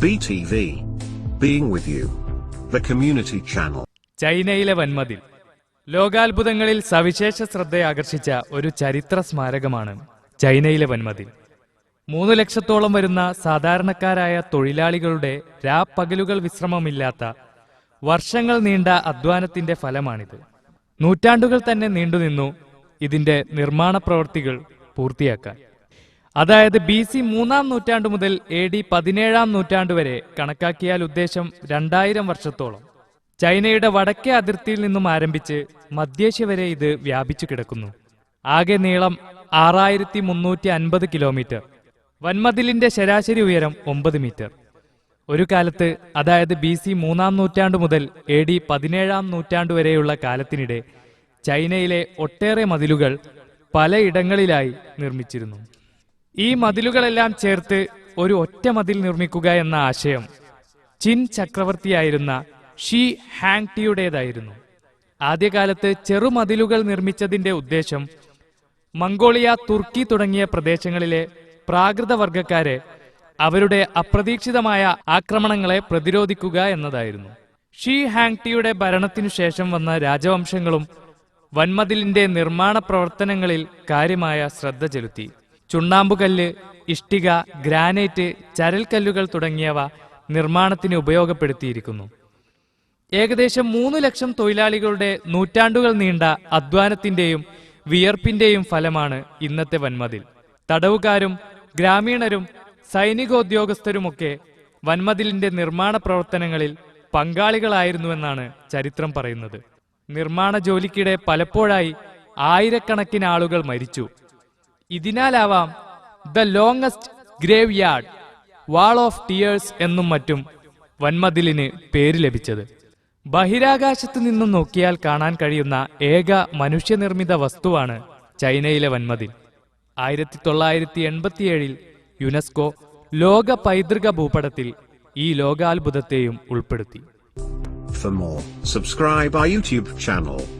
BTV. Being with you. The community channel. ചൈനയിലെ വൻമതിൽ ലോകാത്ഭുതങ്ങളിൽ സവിശേഷ ശ്രദ്ധയാകർഷിച്ച ഒരു ചരിത്ര സ്മാരകമാണ് ചൈനയിലെ വൻമതിൽ മൂന്ന് ലക്ഷത്തോളം വരുന്ന സാധാരണക്കാരായ തൊഴിലാളികളുടെ രാപ്പകലുകൾ വിശ്രമമില്ലാത്ത വർഷങ്ങൾ നീണ്ട അധ്വാനത്തിന്റെ ഫലമാണിത് നൂറ്റാണ്ടുകൾ തന്നെ നീണ്ടുനിന്നു ഇതിന്റെ നിർമ്മാണ പ്രവൃത്തികൾ പൂർത്തിയാക്കാൻ അതായത് ബി സി മൂന്നാം നൂറ്റാണ്ടു മുതൽ എ ഡി പതിനേഴാം നൂറ്റാണ്ട് വരെ കണക്കാക്കിയാൽ ഉദ്ദേശം രണ്ടായിരം വർഷത്തോളം. ചൈനയുടെ വടക്കേ അതിർത്തിയിൽ നിന്നും ആരംഭിച്ച് മധ്യേഷ്യ വരെ ഇത് വ്യാപിച്ചു കിടക്കുന്നു. ആകെ നീളം ആറായിരത്തി മുന്നൂറ്റി അൻപത് കിലോമീറ്റർ. വൻമതിലിന്റെ ശരാശരി ഉയരം ഒമ്പത് മീറ്റർ. ഒരു കാലത്ത് അതായത് ബി സി മൂന്നാം നൂറ്റാണ്ടു മുതൽ എ ഡി പതിനേഴാം നൂറ്റാണ്ട് വരെയുള്ള കാലത്തിനിടെ ചൈനയിലെ ഒട്ടേറെ മതിലുകൾ പലയിടങ്ങളിലായി നിർമ്മിച്ചിരുന്നു. ഈ മതിലുകളെല്ലാം ചേർത്ത് ഒരു ഒറ്റ മതിൽ നിർമ്മിക്കുക എന്ന ആശയം ചിൻ ചക്രവർത്തിയായിരുന്ന ഷീ ഹാങ് ടിയുടേതായിരുന്നു ആദ്യകാലത്ത് ചെറുമതിലുകൾ നിർമ്മിച്ചതിന്റെ ഉദ്ദേശം മംഗോളിയ തുർക്കി തുടങ്ങിയ പ്രദേശങ്ങളിലെ പ്രാകൃത വർഗക്കാരെ അവരുടെ അപ്രതീക്ഷിതമായ ആക്രമണങ്ങളെ പ്രതിരോധിക്കുക എന്നതായിരുന്നു. ഷീ ഹാങ് ടിയുടെ ഭരണത്തിനു ശേഷം വന്ന രാജവംശങ്ങളും വൻമതിലിന്റെ നിർമ്മാണ പ്രവർത്തനങ്ങളിൽ കാര്യമായ ശ്രദ്ധ ചെലുത്തി. ചുണ്ണാമ്പുകല്ല് ഇഷ്ടിക ഗ്രാനൈറ്റ് ചരൽക്കല്ലുകൾ തുടങ്ങിയവ നിർമ്മാണത്തിന് ഉപയോഗപ്പെടുത്തിയിരിക്കുന്നു. ഏകദേശം മൂന്ന് ലക്ഷം തൊഴിലാളികളുടെ നൂറ്റാണ്ടുകൾ നീണ്ട അധ്വാനത്തിന്റെയും വിയർപ്പിന്റെയും ഫലമാണ് ഇന്നത്തെ വൻമതിൽ. തടവുകാരും ഗ്രാമീണരും സൈനികോദ്യോഗസ്ഥരുമൊക്കെ വൻമതിലിന്റെ നിർമ്മാണ പ്രവർത്തനങ്ങളിൽ പങ്കാളികളായിരുന്നുവെന്നാണ് ചരിത്രം പറയുന്നത്. നിർമ്മാണ ജോലിക്കിടെ പലപ്പോഴായി ആയിരക്കണക്കിന് ആളുകൾ മരിച്ചു. ഇതിനാലാവാം the longest graveyard wall of tears എന്നും മറ്റും വൻമതിലിന് പേര് ലഭിച്ചത്. ബഹിരാകാശത്ത് നിന്നും നോക്കിയാൽ കാണാൻ കഴിയുന്ന ഏക മനുഷ്യനിർമ്മിത വസ്തുവാണ് ചൈനയിലെ വൻമതിൽ. ആയിരത്തി തൊള്ളായിരത്തി എൺപത്തിയേഴിൽ യുനെസ്കോ ലോക പൈതൃക ഭൂപടത്തിൽ ഈ ലോകാത്ഭുതത്തെയും ഉൾപ്പെടുത്തി. For more, subscribe our YouTube channel.